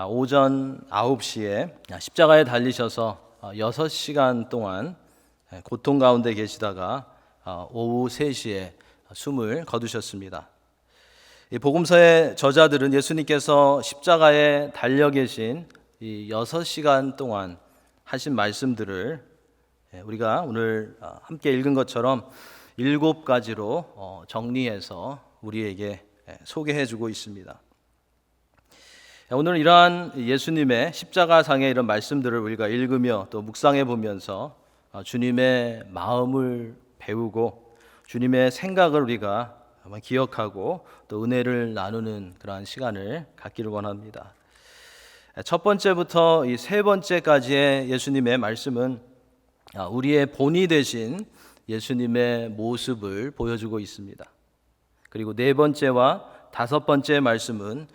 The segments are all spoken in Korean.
아, 오전 9시에 십자가에 달리셔서 6시간 동안 예, 고통 가운데 계시다가 아, 오후 3시에 숨을 거두셨습니다. 이 복음서의 저자들은 예수님께서 십자가에 달려 계신 이 6시간 동안 하신 말씀들을 예, 우리가 오늘 아, 함께 읽은 것처럼 일곱 가지로 어, 정리해서 우리에게 예, 소개해 주고 있습니다. 오늘 이러한 예수님의 십자가상의 이런 말씀들을 우리가 읽으며 또 묵상해 보면서 어, 주님의 마음을 배우고 주님의 생각을 우리가 한번 기억하고 또 은혜를 나누는 그러한 시간을 갖기를 원합니다. 첫 번째부터 이 세 번째까지의 예수님의 말씀은 아, 우리의 본이 되신 예수님의 모습을 보여주고 있습니다. 그리고 네 번째와 다섯 번째 말씀은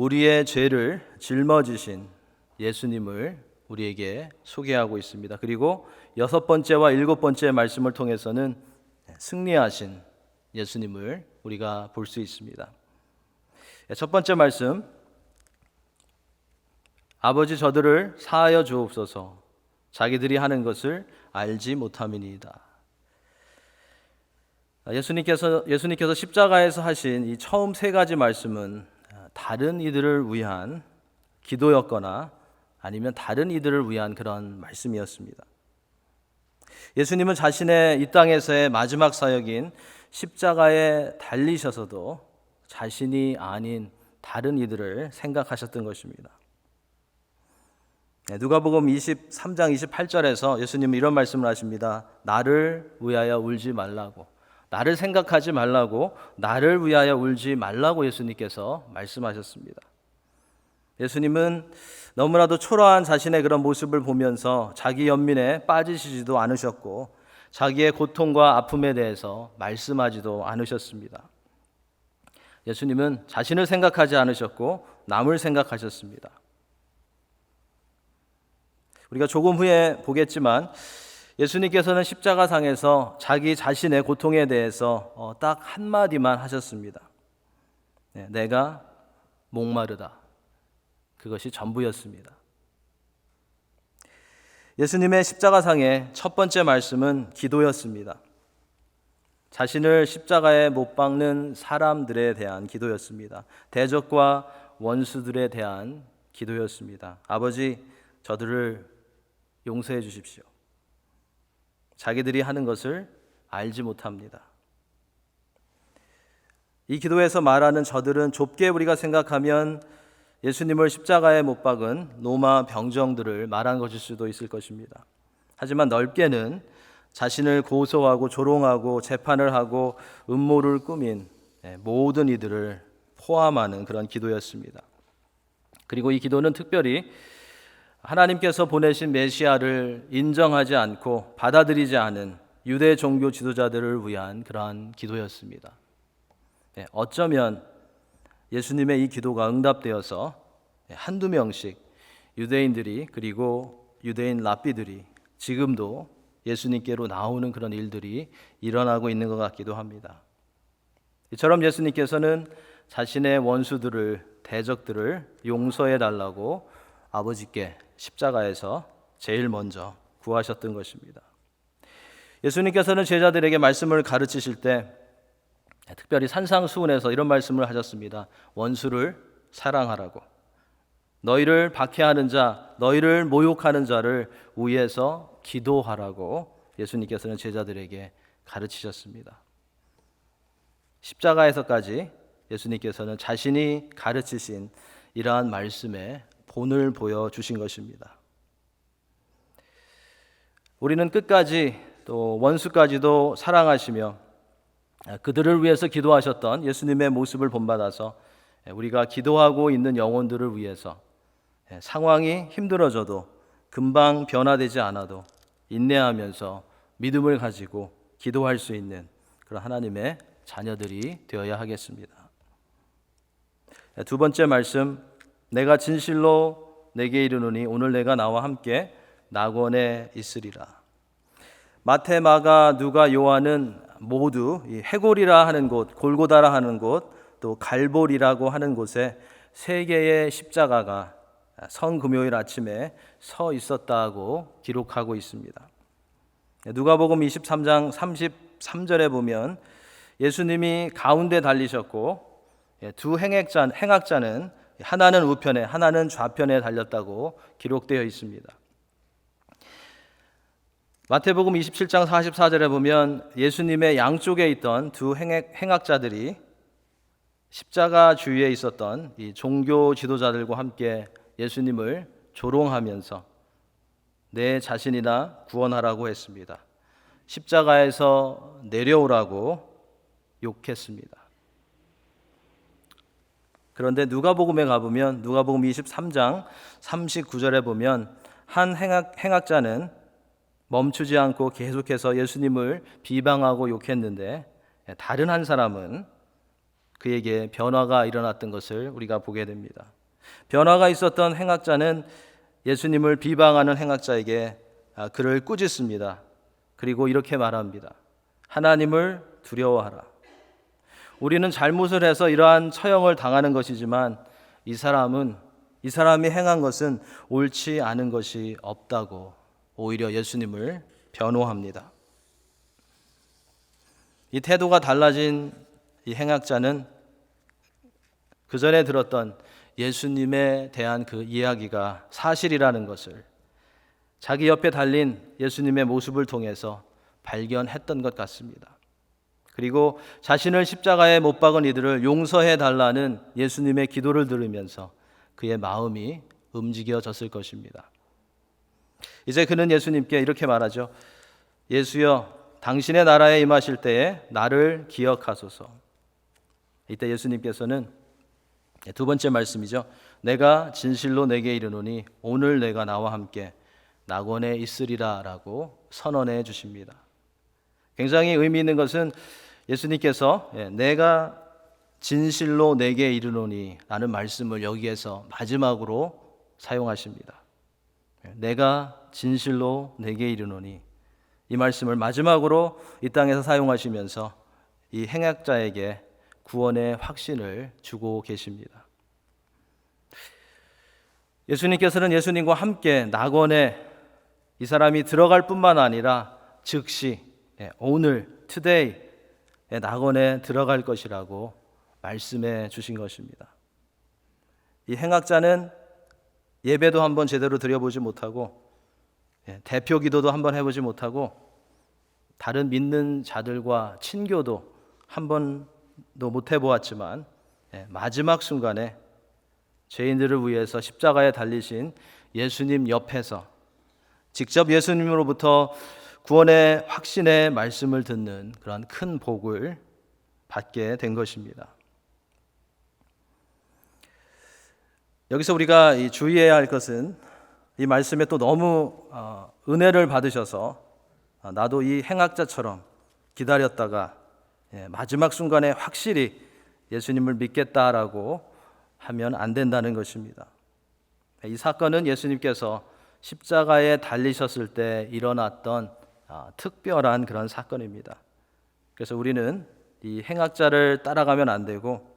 우리의 죄를 짊어지신 예수님을 우리에게 소개하고 있습니다. 그리고 여섯 번째와 일곱 번째 말씀을 통해서는 승리하신 예수님을 우리가 볼 수 있습니다. 첫 번째 말씀 아버지 저들을 사하여 주옵소서 자기들이 하는 것을 알지 못함이니이다. 예수님께서 예수님께서 십자가에서 하신 이 처음 세 가지 말씀은 다른 이들을 위한 기도였거나 아니면 다른 이들을 위한 그런 말씀이었습니다. 예수님은 자신의 이 땅에서의 마지막 사역인 십자가에 달리셔서도 자신이 아닌 다른 이들을 생각하셨던 것입니다. 네, 누가복음 23장 28절에서 예수님은 이런 말씀을 하십니다. 나를 위하여 울지 말라고. 나를 생각하지 말라고 나를 위하여 울지 말라고 예수님께서 말씀하셨습니다. 예수님은 너무나도 초라한 자신의 그런 모습을 보면서 자기 연민에 빠지시지도 않으셨고 자기의 고통과 아픔에 대해서 말씀하지도 않으셨습니다. 예수님은 자신을 생각하지 않으셨고 남을 생각하셨습니다. 우리가 조금 후에 보겠지만 예수님께서는 십자가상에서 자기 자신의 고통에 대해서 어, 딱 한마디만 하셨습니다. 네, 내가 목마르다. 그것이 전부였습니다. 예수님의 십자가상의 첫 번째 말씀은 기도였습니다. 자신을 십자가에 못 박는 사람들에 대한 기도였습니다. 대적과 원수들에 대한 기도였습니다. 아버지, 저들을 용서해 주십시오. 자기들이 하는 것을 알지 못합니다. 이 기도에서 말하는 저들은 좁게 우리가 생각하면 예수님을 십자가에 못 박은 로마 병정들을 말한 것일 수도 있을 것입니다. 하지만 넓게는 자신을 고소하고 조롱하고 재판을 하고 음모를 꾸민 예, 모든 이들을 포함하는 그런 기도였습니다. 그리고 이 기도는 특별히 하나님께서 보내신 메시아를 인정하지 않고 받아들이지 않은 유대 종교 지도자들을 위한 그러한 기도였습니다. 네, 어쩌면 예수님의 이 기도가 응답되어서 한두 명씩 유대인들이 그리고 유대인 랍비들이 지금도 예수님께로 나오는 그런 일들이 일어나고 있는 것 같기도 합니다. 이처럼 예수님께서는 자신의 원수들을 대적들을 용서해 달라고 아버지께 십자가에서 제일 먼저 구하셨던 것입니다. 예수님께서는 제자들에게 말씀을 가르치실 때 특별히 산상수훈에서 이런 말씀을 하셨습니다. 원수를 사랑하라고. 너희를 박해하는 자, 너희를 모욕하는 자를 위해서 기도하라고 예수님께서는 제자들에게 가르치셨습니다. 십자가에서까지 예수님께서는 자신이 가르치신 이러한 말씀에 본을 보여 주신 것입니다. 우리는 끝까지 또 원수까지도 사랑하시며 그들을 위해서 기도하셨던 예수님의 모습을 본받아서 우리가 기도하고 있는 영혼들을 위해서 상황이 힘들어져도 금방 변화되지 않아도 인내하면서 믿음을 가지고 기도할 수 있는 그런 하나님의 자녀들이 되어야 하겠습니다. 두 번째 말씀 내가 진실로 내게 이르노니 오늘 내가 나와 함께 낙원에 있으리라. 마태, 마가, 누가, 요한은 모두 이 해골이라 하는 곳, 골고다라 하는 곳, 또 갈볼이라고 하는 곳에 세 개의 십자가가 성금요일 아침에 서 있었다고 기록하고 있습니다. 누가복음 23장 33절에 보면 예수님이 가운데 달리셨고 예, 두 행악자, 행악자는 하나는 우편에 하나는 좌편에 달렸다고 기록되어 있습니다. 마태복음 27장 44절에 보면 예수님의 양쪽에 있던 두 행악, 행악 자들이 십자가 주위에 있었던 이 종교 지도자들과 함께 예수님을 조롱하면서 내 자신이나 구원하라고 했습니다. 십자가에서 내려오라고 욕했습니다. 그런데 누가복음에 가보면 누가복음 23장 39절에 보면 한 행악, 행악자는 멈추지 않고 계속해서 예수님을 비방하고 욕했는데 다른 한 사람은 그에게 변화가 일어났던 것을 우리가 보게 됩니다. 변화가 있었던 행악자는 예수님을 비방하는 행악자에게 아, 그를 꾸짖습니다. 그리고 이렇게 말합니다. 하나님을 두려워하라. 우리는 잘못을 해서 이러한 처형을 당하는 것이지만 이 사람은 이 사람이 행한 것은 옳지 않은 것이 없다고 오히려 예수님을 변호합니다. 이 태도가 달라진 이 행악자는 그 전에 들었던 예수님에 대한 그 이야기가 사실이라는 것을 자기 옆에 달린 예수님의 모습을 통해서 발견했던 것 같습니다. 그리고 자신을 십자가에 못 박은 이들을 용서해 달라는 예수님의 기도를 들으면서 그의 마음이 움직여졌을 것입니다. 이제 그는 예수님께 이렇게 말하죠. 예수여, 당신의 나라에 임하실 때에 나를 기억하소서. 이때 예수님께서는 두 번째 말씀이죠. 내가 진실로 내게 이르노니 오늘 내가 나와 함께 낙원에 있으리라라고 선언해 주십니다. 굉장히 의미 있는 것은 예수님께서 예, 내가 진실로 내게 이르노니 라는 말씀을 여기에서 마지막으로 사용하십니다. 예, 내가 진실로 내게 이르노니 이 말씀을 마지막으로 이 땅에서 사용하시면서 이 행악자에게 구원의 확신을 주고 계십니다. 예수님께서는 예수님과 함께 낙원에 이 사람이 들어갈 뿐만 아니라 즉시 예, 오늘 투데이 낙원에 들어갈 것이라고 말씀해 주신 것입니다. 이 행악자는 예배도 한번 제대로 드려보지 못하고 예, 대표 기도도 한번 해보지 못하고 다른 믿는 자들과 친교도 한 번도 못 해보았지만 예, 마지막 순간에 죄인들을 위해서 십자가에 달리신 예수님 옆에서 직접 예수님으로부터 구원의 확신의 말씀을 듣는 그런 큰 복을 받게 된 것입니다. 여기서 우리가 주의해야 할 것은 이 말씀에 또 너무 어, 은혜를 받으셔서 어, 나도 이 행악자처럼 기다렸다가 예, 마지막 순간에 확실히 예수님을 믿겠다라고 하면 안 된다는 것입니다. 이 사건은 예수님께서 십자가에 달리셨을 때 일어났던 아, 특별한 그런 사건입니다. 그래서 우리는 이 행악자를 따라가면 안 되고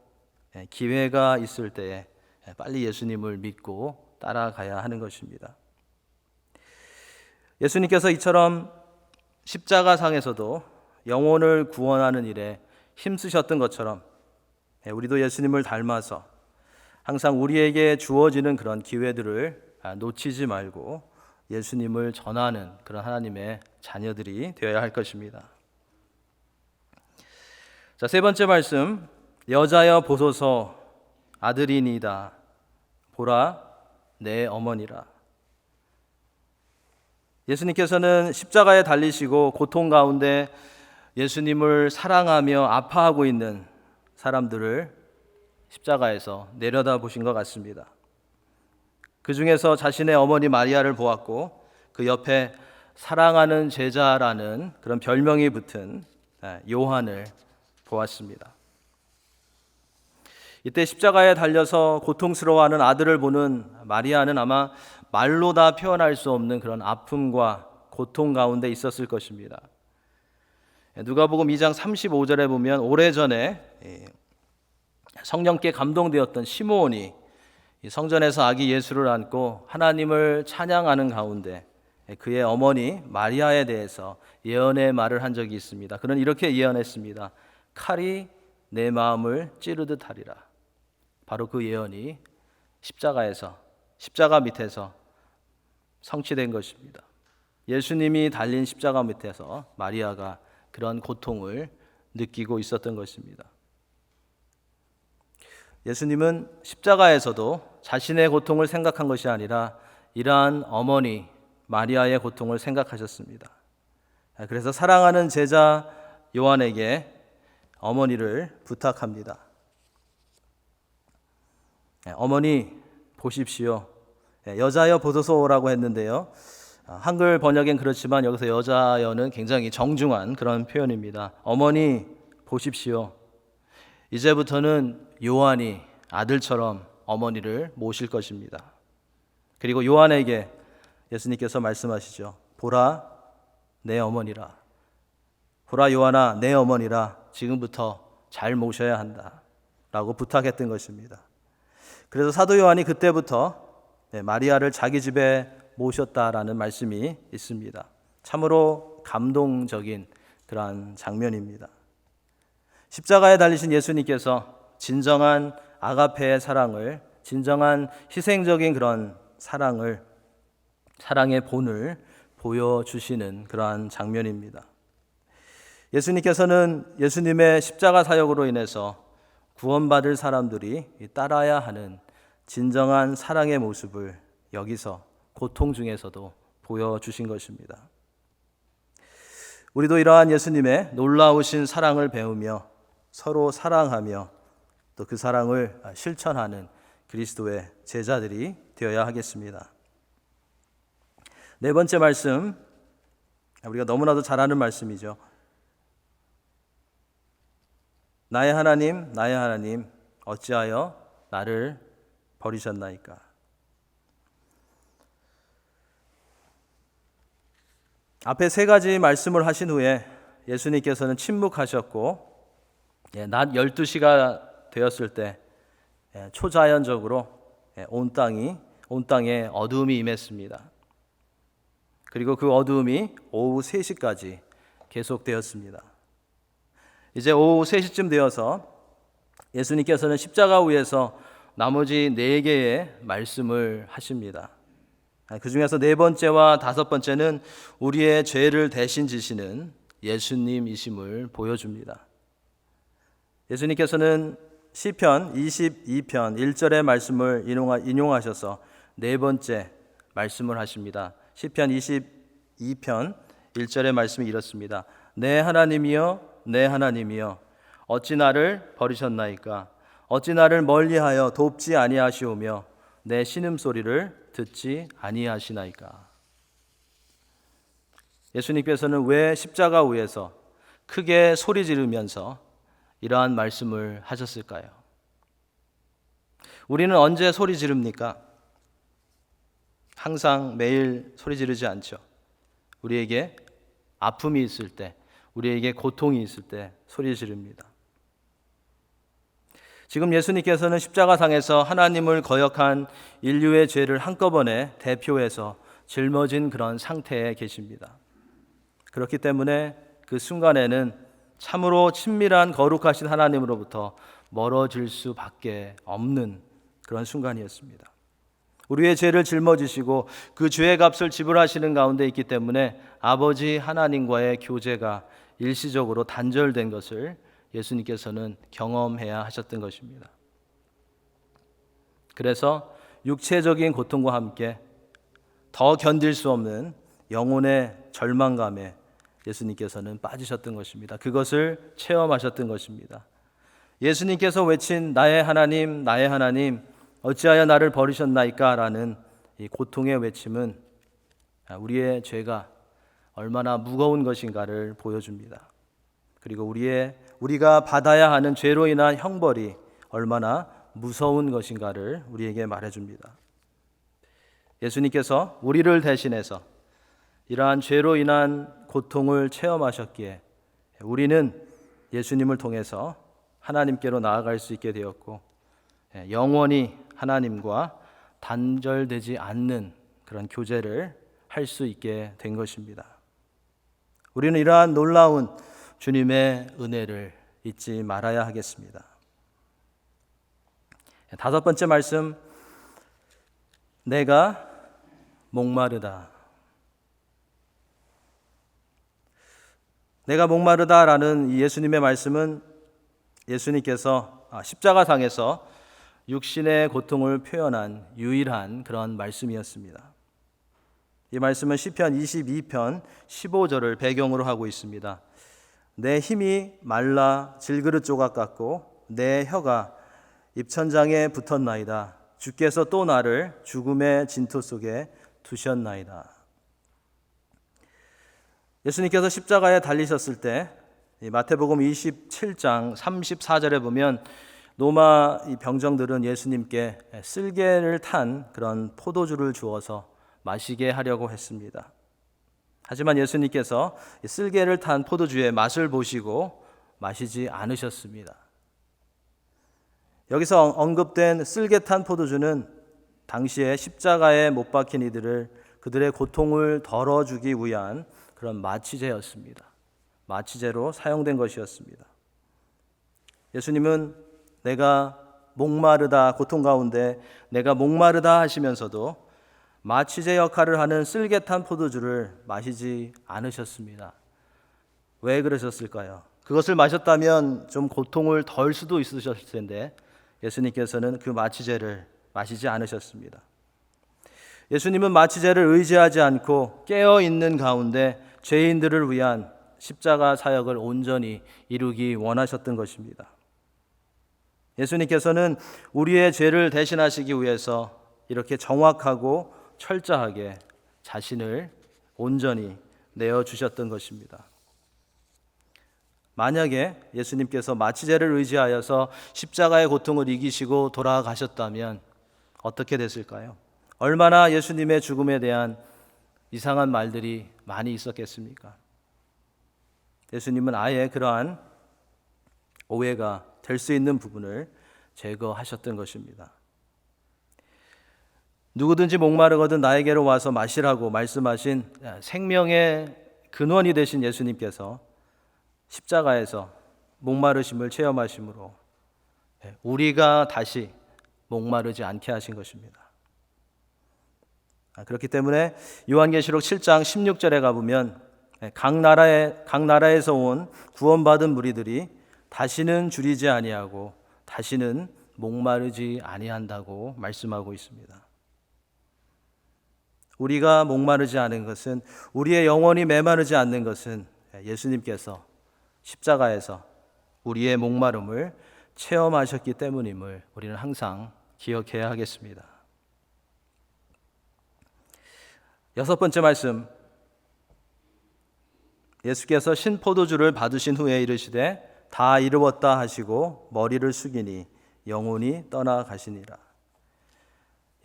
예, 기회가 있을 때에 예, 빨리 예수님을 믿고 따라가야 하는 것입니다. 예수님께서 이처럼 십자가상에서도 영혼을 구원하는 일에 힘쓰셨던 것처럼 예, 우리도 예수님을 닮아서 항상 우리에게 주어지는 그런 기회들을 아, 놓치지 말고 예수님을 전하는 그런 하나님의 자녀들이 되어야 할 것입니다. 자, 세 번째 말씀. 여자여 보소서 아들이니다. 보라 내 어머니라. 예수님께서는 십자가에 달리시고 고통 가운데 예수님을 사랑하며 아파하고 있는 사람들을 십자가에서 내려다 보신 것 같습니다. 그 중에서 자신의 어머니 마리아를 보았고 그 옆에 사랑하는 제자라는 그런 별명이 붙은 예, 요한을 보았습니다. 이때 십자가에 달려서 고통스러워하는 아들을 보는 마리아는 아마 말로 다 표현할 수 없는 그런 아픔과 고통 가운데 있었을 것입니다. 예, 누가복음 2장 35절에 보면 오래전에 예, 성령께 감동되었던 시므온이 이 성전에서 아기 예수를 안고 하나님을 찬양하는 가운데 그의 어머니 마리아에 대해서 예언의 말을 한 적이 있습니다. 그는 이렇게 예언했습니다. 칼이 내 마음을 찌르듯 하리라. 바로 그 예언이 십자가에서 십자가 밑에서 성취된 것입니다. 예수님이 달린 십자가 밑에서 마리아가 그런 고통을 느끼고 있었던 것입니다. 예수님은 십자가에서도 자신의 고통을 생각한 것이 아니라 이러한 어머니 마리아의 고통을 생각하셨습니다. 그래서 사랑하는 제자 요한에게 어머니를 부탁합니다. 어머니 보십시오. 여자여 보소서라고 했는데요. 한글 번역엔 그렇지만 여기서 여자여는 굉장히 정중한 그런 표현입니다. 어머니 보십시오. 이제부터는 요한이 아들처럼 어머니를 모실 것입니다. 그리고 요한에게 예수님께서 말씀하시죠. 보라 내 어머니라. 보라 요한아 내 어머니라. 지금부터 잘 모셔야 한다. 라고 부탁했던 것입니다. 그래서 사도 요한이 그때부터 네, 마리아를 자기 집에 모셨다라는 말씀이 있습니다. 참으로 감동적인 그러한 장면입니다. 십자가에 달리신 예수님께서 진정한 아가페의 사랑을, 진정한 희생적인 그런 사랑을, 사랑의 본을 보여주시는 그러한 장면입니다. 예수님께서는 예수님의 십자가 사역으로 인해서 구원받을 사람들이 따라야 하는 진정한 사랑의 모습을 여기서 고통 중에서도 보여주신 것입니다. 우리도 이러한 예수님의 놀라우신 사랑을 배우며 서로 사랑하며 또 그 사랑을 실천하는 그리스도의 제자들이 되어야 하겠습니다. 네 번째 말씀, 우리가 너무나도 잘 아는 말씀이죠. 나의 하나님, 나의 하나님, 어찌하여 나를 버리셨나이까? 앞에 세 가지 말씀을 하신 후에 예수님께서는 침묵하셨고 예, 낮 12시가 되었을 때 예, 초자연적으로 예, 온 땅이 온 땅에 어두움이 임했습니다. 그리고 그 어두움이 오후 3시까지 계속되었습니다. 이제 오후 3시쯤 되어서 예수님께서는 십자가 위에서 나머지 네 개의 말씀을 하십니다. 그 중에서 네 번째와 다섯 번째는 우리의 죄를 대신 지시는 예수님이심을 보여줍니다. 예수님께서는 시편 22편 1절의 말씀을 인용하셔서 네 번째 말씀을 하십니다. 시편 22편 1절의 말씀이 이렇습니다. 내 하나님이여 내 하나님이여 어찌 나를 버리셨나이까 어찌 나를 멀리하여 돕지 아니하시오며 내 신음 소리를 듣지 아니하시나이까 예수님께서는 왜 십자가 위에서 크게 소리 지르면서 이러한 말씀을 하셨을까요? 우리는 언제 소리 지릅니까? 항상 매일 소리 지르지 않죠. 우리에게 아픔이 있을 때, 우리에게 고통이 있을 때 소리 지릅니다. 지금 예수님께서는 십자가상에서 하나님을 거역한 인류의 죄를 한꺼번에 대표해서 짊어진 그런 상태에 계십니다. 그렇기 때문에 그 순간에는 참으로 친밀한 거룩하신 하나님으로부터 멀어질 수밖에 없는 그런 순간이었습니다. 우리의 죄를 짊어지시고 그 죄의 값을 지불하시는 가운데 있기 때문에 아버지 하나님과의 교제가 일시적으로 단절된 것을 예수님께서는 경험해야 하셨던 것입니다. 그래서 육체적인 고통과 함께 더 견딜 수 없는 영혼의 절망감에 예수님께서는 빠지셨던 것입니다. 그것을 체험하셨던 것입니다. 예수님께서 외친 나의 하나님, 나의 하나님, 어찌하여 나를 버리셨나이까? 라는 이 고통의 외침은 우리의 죄가 얼마나 무거운 것인가를 보여줍니다. 그리고 우리의 우리가 받아야 하는 죄로 인한 형벌이 얼마나 무서운 것인가를 우리에게 말해줍니다. 예수님께서 우리를 대신해서 이러한 죄로 인한 고통을 체험하셨기에 우리는 예수님을 통해서 하나님께로 나아갈 수 있게 되었고 영원히 하나님과 단절되지 않는 그런 교제를 할 수 있게 된 것입니다. 우리는 이러한 놀라운 주님의 은혜를 잊지 말아야 하겠습니다. 다섯 번째 말씀, 내가 목마르다. 내가 목마르다라는 이 예수님의 말씀은 예수님께서 아, 십자가상에서 육신의 고통을 표현한 유일한 그런 말씀이었습니다. 이 말씀은 시편 22편 15절을 배경으로 하고 있습니다. 내 힘이 말라 질그릇 조각 같고 내 혀가 입천장에 붙었나이다. 주께서 또 나를 죽음의 진토 속에 두셨나이다. 예수님께서 십자가에 달리셨을 때 마태복음 27장 34절에 보면 로마 병정들은 예수님께 쓸개를 탄 그런 포도주를 주어서 마시게 하려고 했습니다. 하지만 예수님께서 쓸개를 탄 포도주의 맛을 보시고 마시지 않으셨습니다. 여기서 언급된 쓸개 탄 포도주는 당시에 십자가에 못 박힌 이들을 그들의 고통을 덜어주기 위한 그런 마취제였습니다. 마취제로 사용된 것이었습니다. 예수님은 내가 목마르다 고통 가운데 내가 목마르다 하시면서도 마취제 역할을 하는 쓸개탄 포도주를 마시지 않으셨습니다. 왜 그러셨을까요? 그것을 마셨다면 좀 고통을 덜 수도 있으셨을 텐데 예수님께서는 그 마취제를 마시지 않으셨습니다. 예수님은 마취제를 의지하지 않고 깨어 있는 가운데 죄인들을 위한 십자가 사역을 온전히 이루기 원하셨던 것입니다. 예수님께서는 우리의 죄를 대신하시기 위해서 이렇게 정확하고 철저하게 자신을 온전히 내어 주셨던 것입니다. 만약에 예수님께서 마취제를 의지하여서 십자가의 고통을 이기시고 돌아가셨다면 어떻게 됐을까요? 얼마나 예수님의 죽음에 대한 이상한 말들이 많이 있었겠습니까? 예수님은 아예 그러한 오해가 될 수 있는 부분을 제거하셨던 것입니다. 누구든지 목마르거든 나에게로 와서 마시라고 말씀하신 생명의 근원이 되신 예수님께서 십자가에서 목마르심을 체험하심으로 우리가 다시 목마르지 않게 하신 것입니다. 아, 그렇기 때문에 요한계시록 7장 16절에 가보면 각 나라에 각 나라에서 온 구원받은 무리들이 다시는 줄이지 아니하고 다시는 목마르지 아니한다고 말씀하고 있습니다. 우리가 목마르지 않은 것은 우리의 영혼이 메마르지 않는 것은 예수님께서 십자가에서 우리의 목마름을 체험하셨기 때문임을 우리는 항상 기억해야 하겠습니다. 여섯 번째 말씀. 예수께서 신포도주를 받으신 후에 이르시되 다 이루었다 하시고 머리를 숙이니 영혼이 떠나가시니라.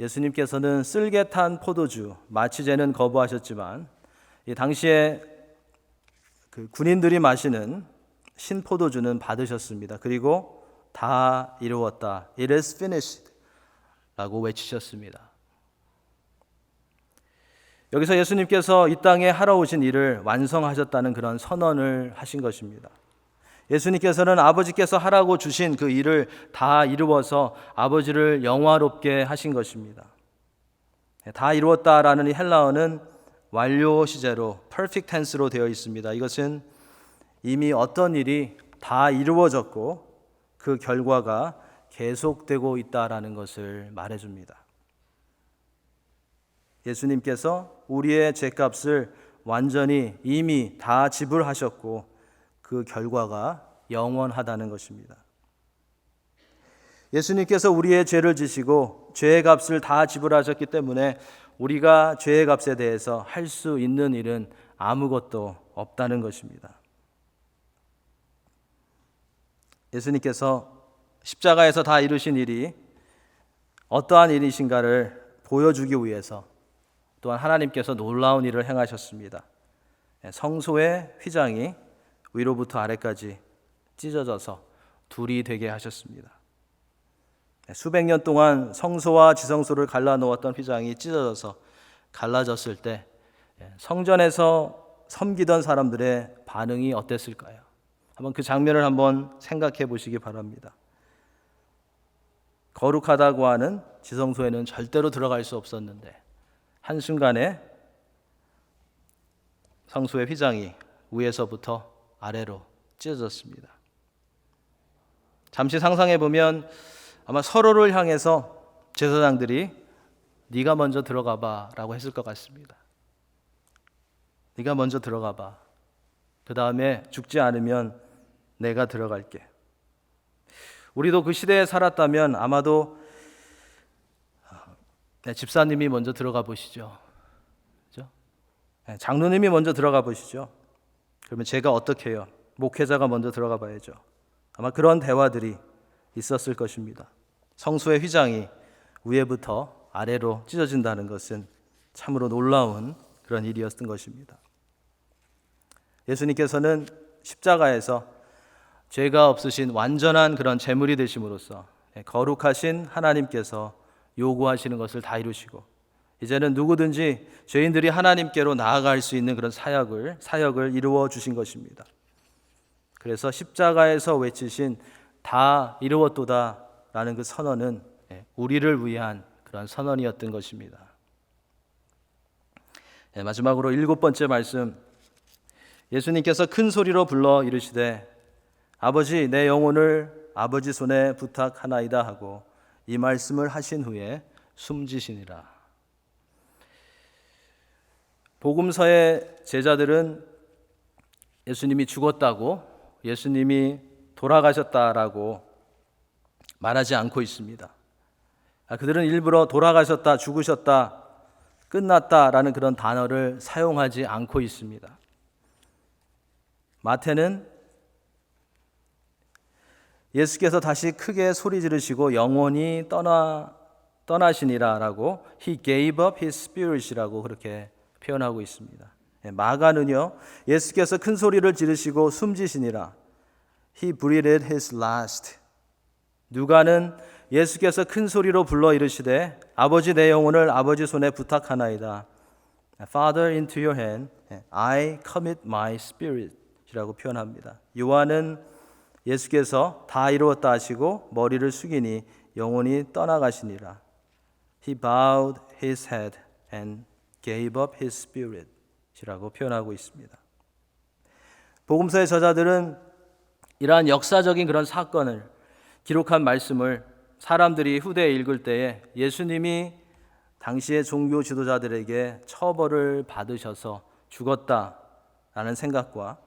예수님께서는 쓸개 탄 포도주 마취제는 거부하셨지만 이 당시에 그 군인들이 마시는 신포도주는 받으셨습니다. 그리고 다 이루었다. It is finished. 라고 외치셨습니다. 여기서 예수님께서 이 땅에 하러 오신 일을 완성하셨다는 그런 선언을 하신 것입니다. 예수님께서는 아버지께서 하라고 주신 그 일을 다 이루어서 아버지를 영화롭게 하신 것입니다. 다 이루었다라는 이 헬라어는 완료 시제로 perfect tense로 되어 있습니다. 이것은 이미 어떤 일이 다 이루어졌고 그 결과가 계속되고 있다라는 것을 말해 줍니다. 예수님께서 우리의 죄값을 완전히 이미 다 지불하셨고 그 결과가 영원하다는 것입니다. 예수님께서 우리의 죄를 지시고 죄의 값을 다 지불하셨기 때문에 우리가 죄의 값에 대해서 할 수 있는 일은 아무것도 없다는 것입니다. 예수님께서 십자가에서 다 이루신 일이 어떠한 일이신가를 보여주기 위해서 또한 하나님께서 놀라운 일을 행하셨습니다. 예, 성소의 휘장이 위로부터 아래까지 찢어져서 둘이 되게 하셨습니다. 수백 년 동안 성소와 지성소를 갈라 놓았던 휘장이 찢어져서 갈라졌을 때 예, 성전에서 섬기던 사람들의 반응이 어땠을까요? 한번 그 장면을 한번 생각해 보시기 바랍니다. 거룩하다고 하는 지성소에는 절대로 들어갈 수 없었는데 한순간에 성소의 휘장이 위에서부터 아래로 찢어졌습니다. 잠시 상상해 보면 아마 서로를 향해서 제사장들이 네가 먼저 들어가 봐라고 했을 것 같습니다. 네가 먼저 들어가 봐. 그 다음에 죽지 않으면 내가 들어갈게. 우리도 그 시대에 살았다면 아마도 네, 집사님이 먼저 들어가 보시죠. 그죠? 네, 장로님이 먼저 들어가 보시죠. 그러면 제가 어떻게 해요? 목회자가 먼저 들어가 봐야죠. 아마 그런 대화들이 있었을 것입니다. 성수의 휘장이 위에부터 아래로 찢어진다는 것은 참으로 놀라운 그런 일이었던 것입니다. 예수님께서는 십자가에서 죄가 없으신 완전한 그런 제물이 되심으로써 거룩하신 하나님께서 요구하시는 것을 다 이루시고 이제는 누구든지 죄인들이 하나님께로 나아갈 수 있는 그런 사역을 사역을 이루어 주신 것입니다. 그래서 십자가에서 외치신 다 이루었도다라는 그 선언은 우리를 위한 그런 선언이었던 것입니다. 네, 마지막으로 일곱 번째 말씀 예수님께서 큰 소리로 불러 이르시되 아버지 내 영혼을 아버지 손에 부탁하나이다 하고 이 말씀을 하신 후에 숨지시니라. 복음서의 제자들은 예수님이 죽었다고 예수님이 돌아가셨다라고 말하지 않고 있습니다. 아, 그들은 일부러 돌아가셨다, 죽으셨다, 끝났다라는 그런 단어를 사용하지 않고 있습니다. 마태는 예수께서 다시 크게 소리 지르시고 영원히 떠나 떠나시니라라고 he gave up his spirit이라고 그렇게 표현하고 있습니다. 예, 마가는요. 예수께서 큰 소리를 지르시고 숨지시니라. he breathed his last. 누가는 예수께서 큰 소리로 불러 이르시되 아버지 내 영혼을 아버지 손에 부탁하나이다. Father into your hand I commit my spirit이라고 표현합니다. 요한은 예수께서 다 이루었다 하시고 머리를 숙이니 영혼이 떠나가시니라. He bowed his head and gave up his spirit이라고 표현하고 있습니다. 복음서의 저자들은 이러한 역사적인 그런 사건을 기록한 말씀을 사람들이 후대에 읽을 때에 예수님이 당시의 종교 지도자들에게 처벌을 받으셔서 죽었다라는 생각과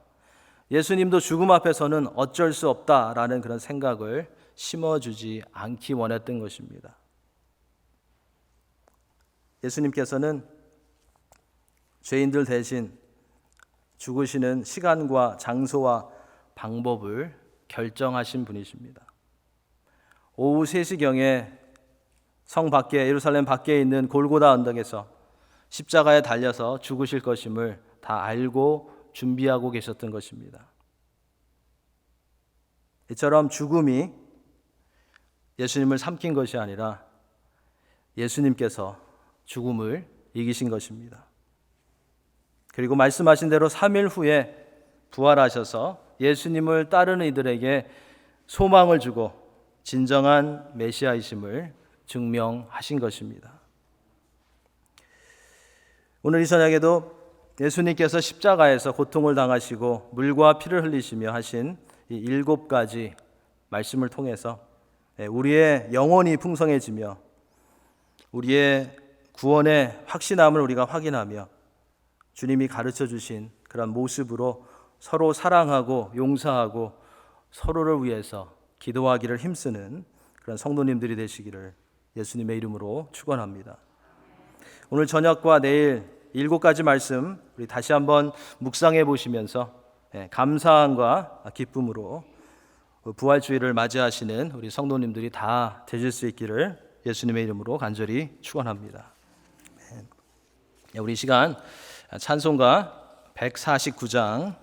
예수님도 죽음 앞에서는 어쩔 수 없다라는 그런 생각을 심어주지 않기 원했던 것입니다. 예수님께서는 죄인들 대신 죽으시는 시간과 장소와 방법을 결정하신 분이십니다. 오후 3시경에 성 밖에 예루살렘 밖에 있는 골고다 언덕에서 십자가에 달려서 죽으실 것임을 다 알고 준비하고 계셨던 것입니다. 이처럼 죽음이 예수님을 삼킨 것이 아니라 예수님께서 죽음을 이기신 것입니다. 그리고 말씀하신 대로 3일 후에 부활하셔서 예수님을 따르는 이들에게 소망을 주고 진정한 메시아이심을 증명하신 것입니다. 오늘 이 저녁에도 예수님께서 십자가에서 고통을 당하시고 물과 피를 흘리시며 하신 이 일곱 가지 말씀을 통해서 예, 우리의 영혼이 풍성해지며 우리의 구원의 확신함을 우리가 확인하며 주님이 가르쳐 주신 그런 모습으로 서로 사랑하고 용서하고 서로를 위해서 기도하기를 힘쓰는 그런 성도님들이 되시기를 예수님의 이름으로 축원합니다. 오늘 저녁과 내일 일곱 가지 말씀 우리 다시 한번 묵상해 보시면서 예, 감사함과 기쁨으로 부활주의를 맞이하시는 우리 성도님들이 다 되실 수 있기를 예수님의 이름으로 간절히 축원합니다. 예, 우리 시간 찬송가 149장